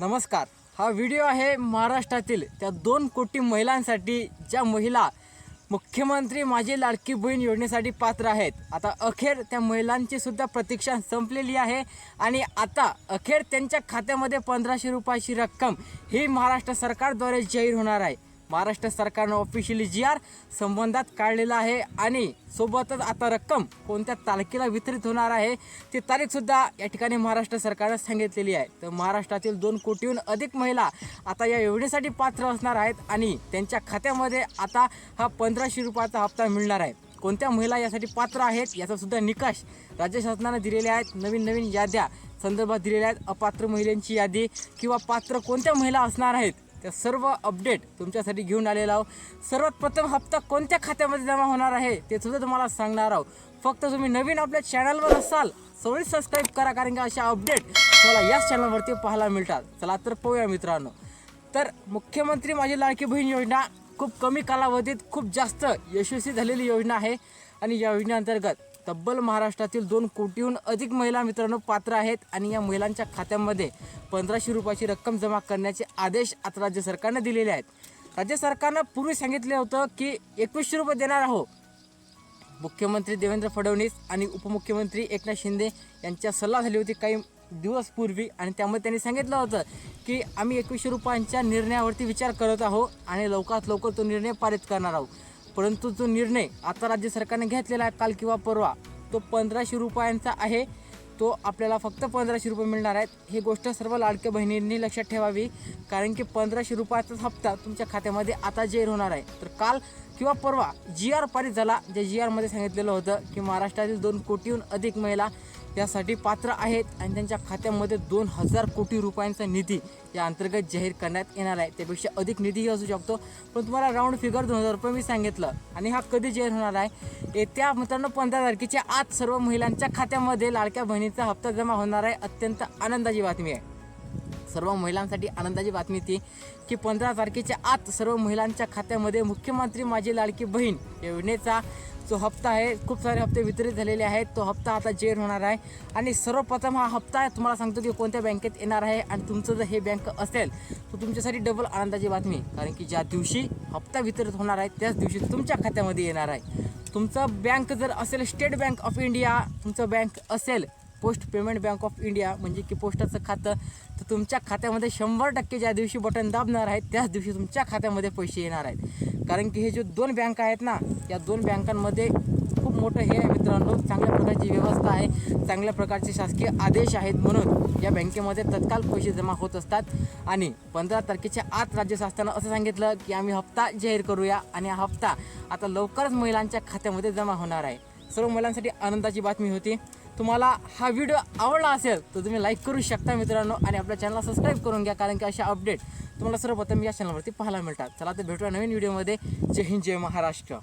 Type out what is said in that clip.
नमस्कार. हा व्हिडिओ आहे महाराष्ट्रातील त्या दोन कोटी महिलांसाठी ज्या महिला मुख्यमंत्री माझी लाडकी बहीण योजनेसाठी पात्र आहेत. आता अखेर त्या महिलांची सुद्धा प्रतीक्षा संपलेली आहे आणि आता अखेर त्यांच्या खात्यामध्ये पंधराशे रुपयाची रक्कम ही महाराष्ट्र सरकारद्वारे जाहीर होणार आहे. महाराष्ट्र सरकारनं ऑफिशियली जी आर संबंधात काढलेला आहे आणि सोबतच आता रक्कम कोणत्या तारखेला वितरित होणार आहे ती तारीखसुद्धा या ठिकाणी महाराष्ट्र सरकारनं सांगितलेली आहे. तर महाराष्ट्रातील दोन कोटीहून अधिक महिला आता या योजनेसाठी पात्र असणार आहेत आणि त्यांच्या खात्यामध्ये आता हा पंधराशे रुपयाचा हप्ता मिळणार आहे. कोणत्या महिला यासाठी पात्र आहेत याचासुद्धा निकष राज्य शासनानं दिलेले आहेत. नवीन नवीन याद्या संदर्भात दिलेल्या आहेत. अपात्र महिलांची यादी किंवा पात्र कोणत्या महिला असणार आहेत त्या सर्व अपडेट तुमच्यासाठी घेऊन आलेला आहोत. सर्वात प्रथम हप्ता कोणत्या खात्यामध्ये जमा होणार आहे ते सुद्धा तुम्हाला सांगणार आहोत. फक्त तुम्ही नवीन आपल्या चॅनलवर असाल सवळी सबस्क्राईब करा कारण की अशा अपडेट तुम्हाला याच चॅनलवरती पाहायला मिळतात. चला तर पाहूया मित्रांनो. तर मुख्यमंत्री माझी लाडकी बहीण योजना खूप कमी कालावधीत खूप जास्त यशस्वी झालेली योजना आहे. आणि या योजनेअंतर्गत तब्बल महाराष्ट्रातील दोन कोटीहून अधिक महिला मित्रांनो पात्र आहेत आणि या महिलांच्या खात्यामध्ये पंधराशे रुपयाची रक्कम जमा करण्याचे आदेश आता राज्य सरकारनं दिलेले आहेत. राज्य सरकारनं पूर्वी सांगितले होतं की एकवीसशे रुपये देणार आहोत. मुख्यमंत्री देवेंद्र फडणवीस आणि उपमुख्यमंत्री एकनाथ शिंदे यांच्या सल्ला झाली होती काही दिवसपूर्वी आणि त्यामध्ये त्यांनी सांगितलं होतं की आम्ही एकवीसशे रुपयांच्या निर्णयावरती विचार करत आहोत आणि लवकरात लवकर तो निर्णय पारित करणार आहोत. परंतु जो निर्णय आता राज्य सरकारने घेतलेला आहे काल किंवा परवा तो पंधराशे रुपयांचा आहे. तो आपल्याला फक्त पंधराशे रुपये मिळणार आहेत. ही गोष्ट सर्व लाडक्या बहिणींनी लक्षात ठेवावी. कारण की पंधराशे रुपयाचाच हप्ता तुमच्या खात्यामध्ये आता जाहीर होणार आहे. तर काल किंवा परवा जी आर पारित झाला ज्या जी आरमध्ये सांगितलेलं होतं की महाराष्ट्रातील दोन कोटीहून अधिक महिला यासाठी पात्र आहेत आणि त्यांच्या खात्यामध्ये दोन हजार कोटी रुपयांचा निधी या अंतर्गत जाहीर करण्यात येणार आहे. त्यापेक्षा अधिक निधीही असू शकतो. पण तुम्हाला राऊंड फिगर दोन हजार रुपये मी सांगितलं आणि हा कधी जाहीर होणार आहे? येत्या मित्रांनो पंधरा तारखेच्या आत सर्व महिलांच्या खात्यामध्ये लाडक्या बहिणीचा हप्ता जमा होणार आहे. अत्यंत आनंदाची बातमी आहे. सर्व महिलांसाठी आनंदाची बातमी ती की पंधरा तारखेच्या आत सर्व महिलांच्या खात्यामध्ये मुख्यमंत्री माझी लाडकी बहीण या योजनेचा जो हप्ता आहे खूप सारे हप्ते वितरित झालेले आहेत. तो हप्ता आता जेर होणार आहे. आणि सर्वप्रथम हा हप्ता तुम्हाला सांगतो की कोणत्या बँकेत येणार आहे आणि तुमचं जर हे बँक असेल तर तुमच्यासाठी डबल आनंदाची बातमी. कारण की ज्या दिवशी हप्ता वितरित होणार आहे त्याच दिवशी तुमच्या खात्यामध्ये येणार आहे. तुमचं बँक जर असेल स्टेट बँक ऑफ इंडिया तुमचं बँक असेल post payment bank of India म्हणजे की पोस्टाचं खातं. तर तुमच्या खात्यामध्ये शंभर टक्के ज्या दिवशी बटन दाबणार आहेत त्याच दिवशी तुमच्या खात्यामध्ये पैसे येणार आहेत. कारण की हे जे दोन बँक आहेत ना या दोन बँकांमध्ये खूप मोठं हे आहे मित्रांनो चांगल्या प्रकारची व्यवस्था आहे चांगल्या प्रकारचे शासकीय आदेश आहेत म्हणून या बँकेमध्ये तत्काल पैसे जमा होत असतात. आणि पंधरा तारखेच्या आत राज्य शासनानं असं सांगितलं की आम्ही हप्ता जाहीर करूया आणि हा हप्ता आता लवकरच महिलांच्या खात्यामध्ये जमा होणार आहे. सर्व महिलांसाठी आनंदाची बातमी होती. तुम्हाला हा व्हिडिओ आवडला असेल तर तुम्ही लाईक करू शकता मित्रांनो आणि आपल्या चॅनलला सबस्क्राईब करून घ्या कारण की अशा अपडेट तुम्हाला सर्वप्रथम या चॅनलवरती पाहायला मिळतात. चला तर भेटूया नवीन व्हिडिओमध्ये जय हिंद जय महाराष्ट्र.